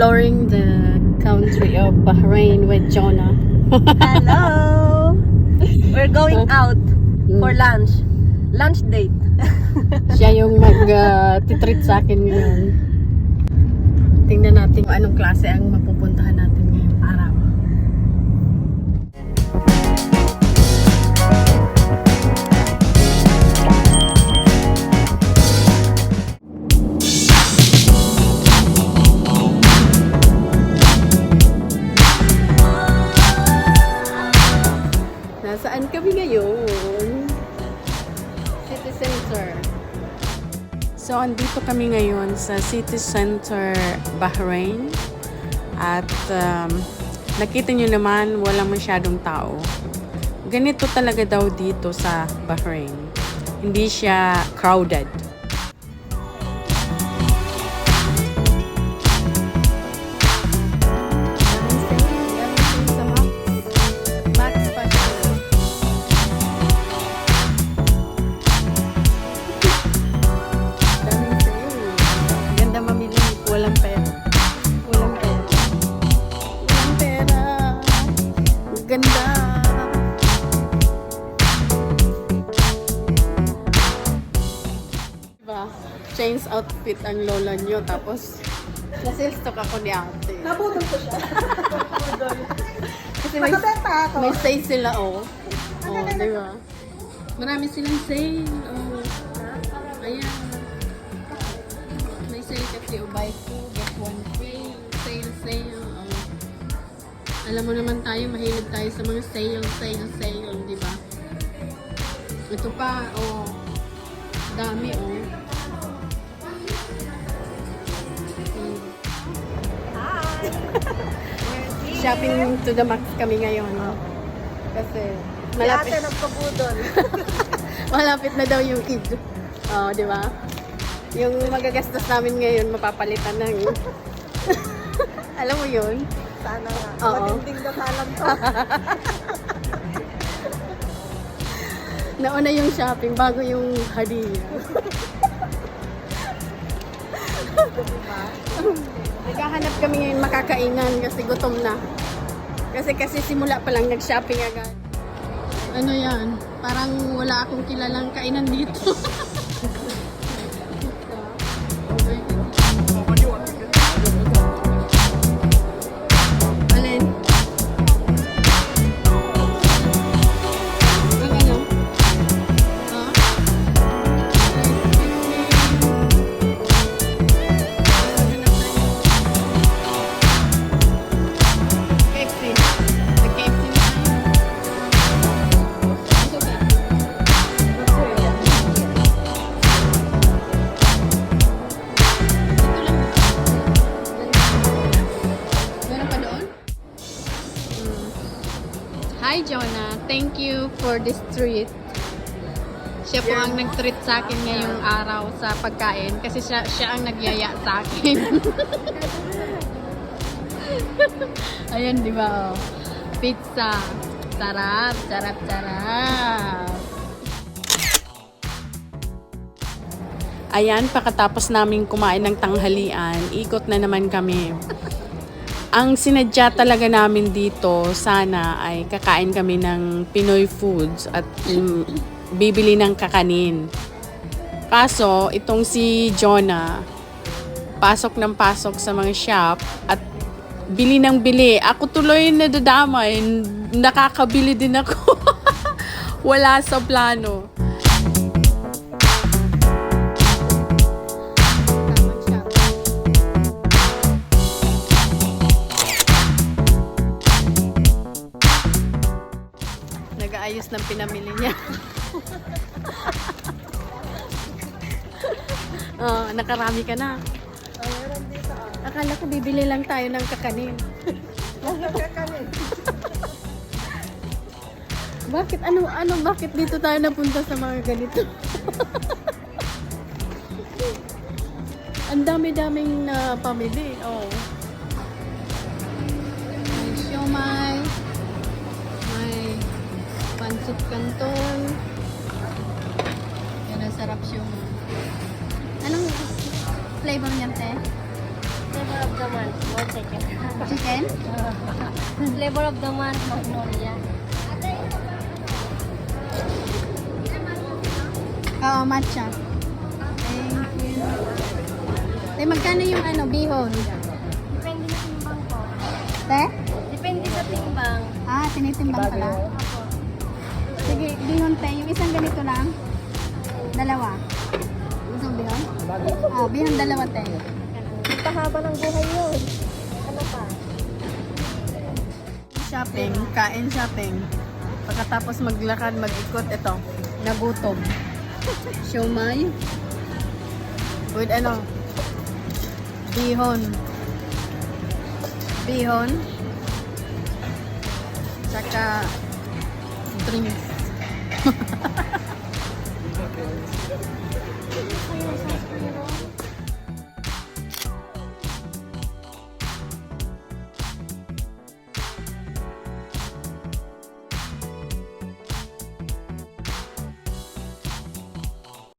exploring the country of Bahrain with Jonah. Hello! We're going out for lunch. Lunch date. Siya yung mag-titreat sa akin ngayon. Tingnan natin kung anong klase ang mapupuntahan kami ngayon? City Center. So, andito kami ngayon sa City Center, Bahrain. At um, nakita nyo naman, walang masyadong tao. Ganito talaga daw dito sa Bahrain. Hindi siya crowded. Ganda. Diba? Change outfit ang lola nyo. Tapos, na-sales stock ako ni ate. Nabudol ko siya. Kasi may, Nakabenta ako. may sale sila, oh. Oh, di ba? Marami silang sale, oh. Ayan. May sale kasi, oh, buy two, get one free. Sale, sale, oh. Alam mo naman tayo, mahilig tayo sa mga sale, sale, sale, di ba? Ito pa, oh. Dami, oh. Hmm. Shopping to the max kami ngayon. Kasi Malapit. Ate nagpabudol. malapit na daw yung Eid. Oo, di ba? Yung magagastos namin ngayon, mapapalitan ng... Alam mo yun? Sana nga. Oo. Matinding dasalan to. Nauna yung shopping bago yung hadiah. Naghahanap kami ngayon makakainan kasi gutom na. Kasi kasi simula pa lang nag-shopping agad. Ano yan? Parang wala akong kilalang kainan dito. Hi, Jonah. Thank you for this treat. Siya po ang nag-treat sa akin ngayong araw sa pagkain kasi siya, siya ang nagyaya sa akin. Ayan, di ba? Oh. Pizza. Sarap, sarap, sarap. Ayan, pagkatapos namin kumain ng tanghalian, ikot na naman kami. Ang sinadya talaga namin dito, sana ay kakain kami ng Pinoy foods at mm, bibili ng kakanin. Kaso, itong si Jonah, pasok ng pasok sa mga shop at bili ng bili. Ako tuloy nadadamay. Nakakabili din ako. Wala sa plano. Nag-aayos ng pinamili niya. oh, nakarami ka na. Dito ah. Akala ko bibili lang tayo ng kakanin. Kakanin. Bakit ano ano bakit dito tayo napunta sa mga ganito? Ang dami-daming na pamili. Oh. Pancit canton. Yan ang sarap siomay. Anong flavor niyan, te? Flavor of the month. One second. Chicken? Flavor of the month, Magnolia. Oo, matcha. Thank you. Te, magkano yung ano, bihon? Depende sa timbang ko. Te? Depende sa timbang. Ah, tinitimbang pala. Sige, bihon te. Yung isang ganito lang. Dalawa. Isang bihon? Ah, bihon dalawa te. Pahaba ng buhay yun. Ano pa? Shopping, kain shopping. Pagkatapos maglakad, mag-ikot, ito, nagutom. Siomay. With ano, bihon. Bihon. Tsaka drinks. ちょっとこれはサスペンギンだわ。